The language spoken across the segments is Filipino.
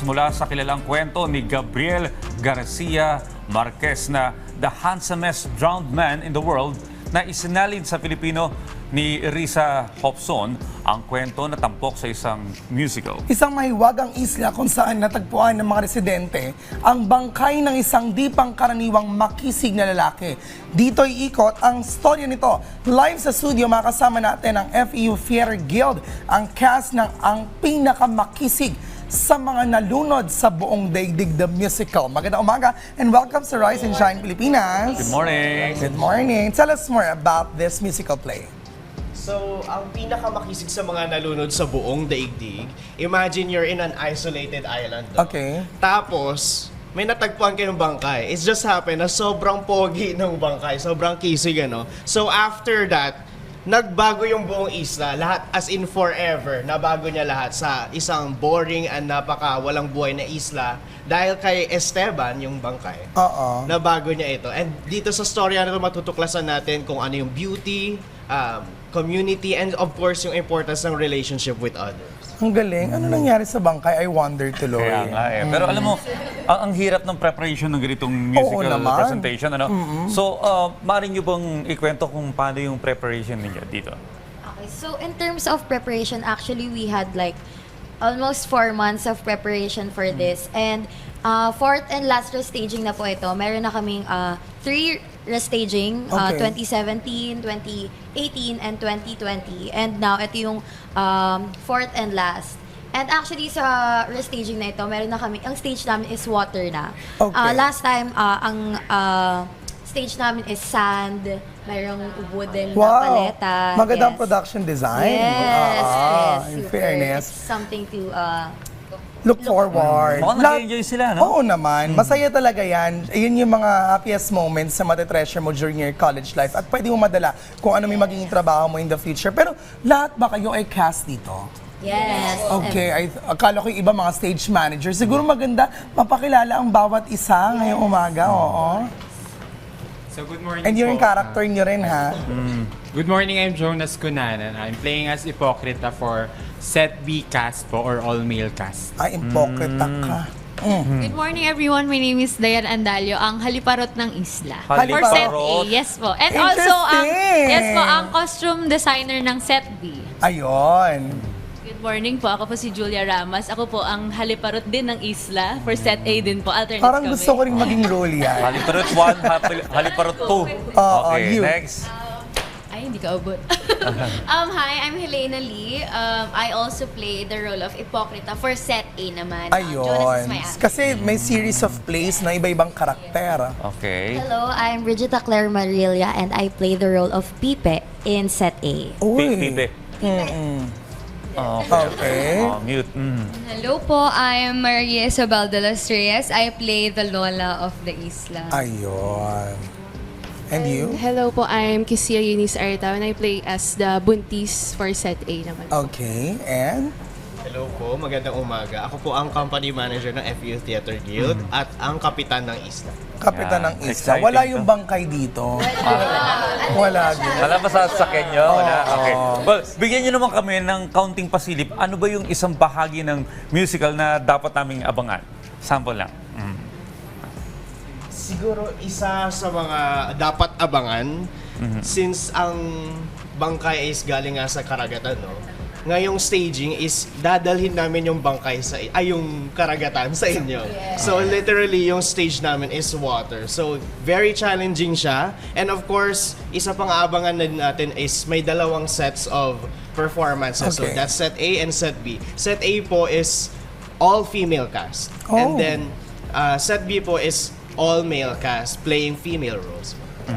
Mula sa kilalang kwento ni Gabriel Garcia Marquez na the handsomest drowned man in the world na isinalin sa Pilipino ni Risa Hobson ang kwento na tampok sa isang musical. Isang mahiwagang isla kung saan natagpuan ng mga residente ang bangkay ng isang di pangkaraniwang makisig na lalaki. Dito ikot ang storya nito. Live sa studio makasama natin ang FEU Theater Guild, ang cast ng ang pinakamakisig sa mga nalunod sa buong daigdig the musical. Magandang umaga and welcome sa Rise and Shine Pilipinas. Good morning! Good morning. Tell us more about this musical play. So, ang pinakamakisig sa mga nalunod sa buong daigdig, imagine you're in an isolated island. no? Okay. Tapos, may natagpuan kayong bangkay. It's just happened na sobrang pogi ng bangkay, sobrang kisig, ano? So, after that, nagbago yung buong isla. Lahat, as in forever, nabago niya lahat sa isang boring and napaka walang buhay na isla. Dahil kay Esteban, yung bangkay, Oo. nabago niya ito. And dito sa storya na ito, matutuklasan natin kung ano yung beauty, um, community, and of course, yung importance ng relationship with others. Ang galing. Ano nangyari sa bangkay? I wonder tuloy. Kaya nga eh. Pero alam mo, ang, ang hirap ng preparation ng ganitong musical naman. presentation. Ano? So, uh, maaari nyo bang ikwento kung paano yung preparation ninyo dito? Okay, so in terms of preparation, actually we had like almost four months of preparation for this. And uh, fourth and last restaging na po ito. Meron na kaming uh, three restaging, uh, Okay. 2017, 2018, and 2020. And now, ito yung um, fourth and last. And actually, sa restaging na ito, meron na kami, ang stage namin is water na. Okay. Uh, last time, uh, ang uh, stage namin is sand, mayroong wooden na Wow! paleta. Magandang yes. production design. Yes, Ah, yes. In super. fairness. It's something to, uh, Look forward. Mukhang Lahat- nag-enjoy sila, no? Oo naman. Masaya talaga yan. Yun yung mga happiest moments na matetreasure mo during your college life. At pwede mo madala kung ano may magiging trabaho mo in the future. Pero lahat ba kayo ay cast dito? yes. Okay, I, akala ko yung iba mga stage manager. Siguro maganda mapakilala ang bawat isa ngayong umaga. Oo. So good morning And yung po. character nyo rin ha. Good morning, I'm Jonas Cunanan. I'm playing as Hipocrita for Set B cast po or all-male cast. Ay, impokrita ka. Mm. Good morning everyone. My name is Dayan Andalio, ang haliparot ng isla. Haliparot? For set A. Yes po. And also ang Interesting. yes po ang costume designer ng set B. Ayun. Good morning po. Ako po si Julia Ramas. Ako po ang haliparot din ng isla. For set A din po. Alternate Parang kami. gusto ko rin maging role yan. Haliparot 1, hali- haliparot 2. Oo, okay, you. next. Hindi ka abot. um, hi, I'm Helena Lee. Um, I also play the role of Hipocrita for set A naman. Um, Jonas Ayun. is my. Kasi may series of plays na iba-ibang karakter. Okay. Hello, I'm Brigida Claire Marilia and I play the role of Pipe in Set A. Uy. Pipe. Okay. Okay. Oh, mute. Mm. Hello po, I am Maria Isabel de los Reyes. I play the Lola of the Isla. Ayun. And you? Hello po, I'm Kisia Eunice Arita and I play as the buntis for set A naman. Okay. And? Hello po, magandang umaga. Ako po ang company manager ng FEU Theater Guild at ang kapitan ng isla. Kapitan ng isla. Exciting Wala to. yung bangkay dito. Wala din. Wala ba sa sakyan nyo? Wala? Okay. Well, bigyan nyo naman kami ng counting pasilip. Ano ba yung isang bahagi ng musical na dapat naming abangan? Sample lang. Siguro isa sa mga dapat abangan since ang bangkay is galing nga sa karagatan, no? Ngayong staging is dadalhin namin yung bangkay sa ay yung karagatan sa inyo. So literally yung stage namin is water. So very challenging siya. And of course, isa pang aabangan na din natin is may dalawang sets of performances. So Okay. that's set A and set B. Set A po is all female cast. Oh. And then uh, set B po is all male cast playing female roles.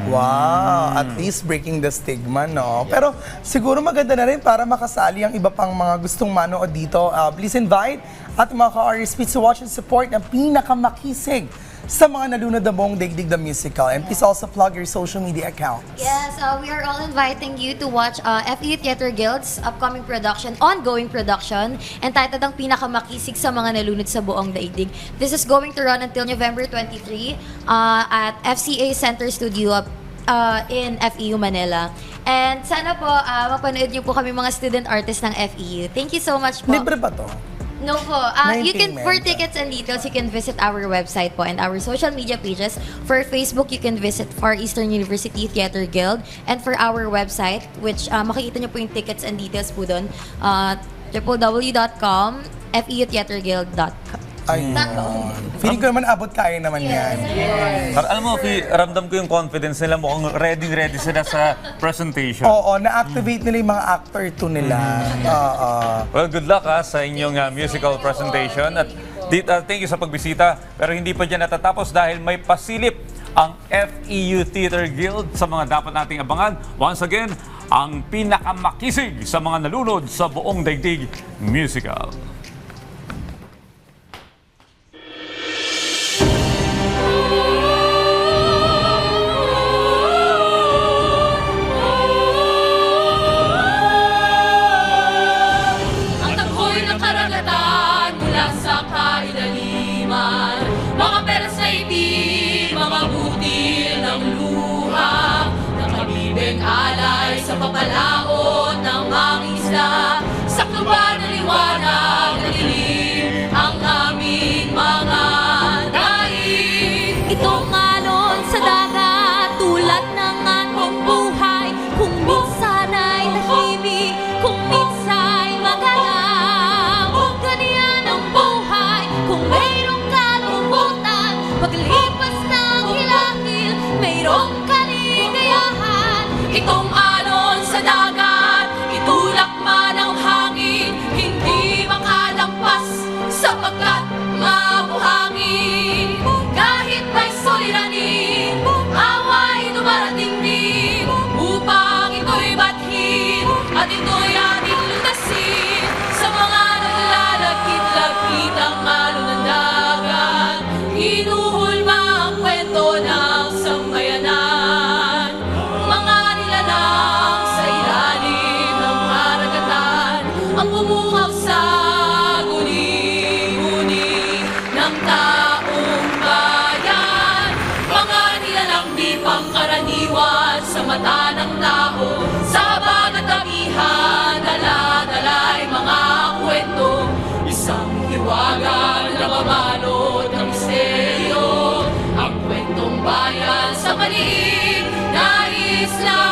Wow, at least breaking the stigma, no? Pero siguro maganda na rin para makasali ang iba pang mga gustong manood dito. Uh, please invite at mga ka-RSP to watch and support ang pinakamakisig sa mga nalunod na buong Digdig the Musical. And please also plug your social media accounts. Yes, uh, we are all inviting you to watch uh, FEU Theater Guild's upcoming production, ongoing production, entitled ang pinakamakisig sa mga nalunod sa buong daigdig. This is going to run until November 23 uh, at FCA Center Studio uh, in FEU Manila. And sana po, uh, mapanood niyo po kami mga student artists ng FEU. Thank you so much po. Libre ba to? No po. Uh, you can, for tickets and details, you can visit our website po and our social media pages. For Facebook, you can visit Far Eastern University Theater Guild. And for our website, which uh, makikita niyo po yung tickets and details po doon, uh, www.com, feutheaterguild.com. Ayun. Feeling ko naman abot kaya naman yan. Par- alam mo, Fi, ramdam ko yung confidence nila. Mukhang ready-ready sila sa presentation. Oo, na-activate nila yung mga actor to nila. Oo. Well, good luck ha, sa inyong uh, musical presentation. At di- uh, thank you sa pagbisita. Pero hindi pa dyan natatapos dahil may pasilip ang FEU Theater Guild sa mga dapat nating abangan. Once again, ang pinakamakisig sa mga nalunod sa buong daigdig musical. Karagatan mula sa kailaliman Mga peras na itim, mga butil ng luha Nakabibig alay sa papalaot ng mga isla. Sa kluban ng liwanag nilalang di pangkaraniwan sa mata ng tao. Sa bagat amihan, dala-dala'y mga kwento. Isang hiwaga na mabalot ng misteryo. Ang kwentong bayan sa maliit na islang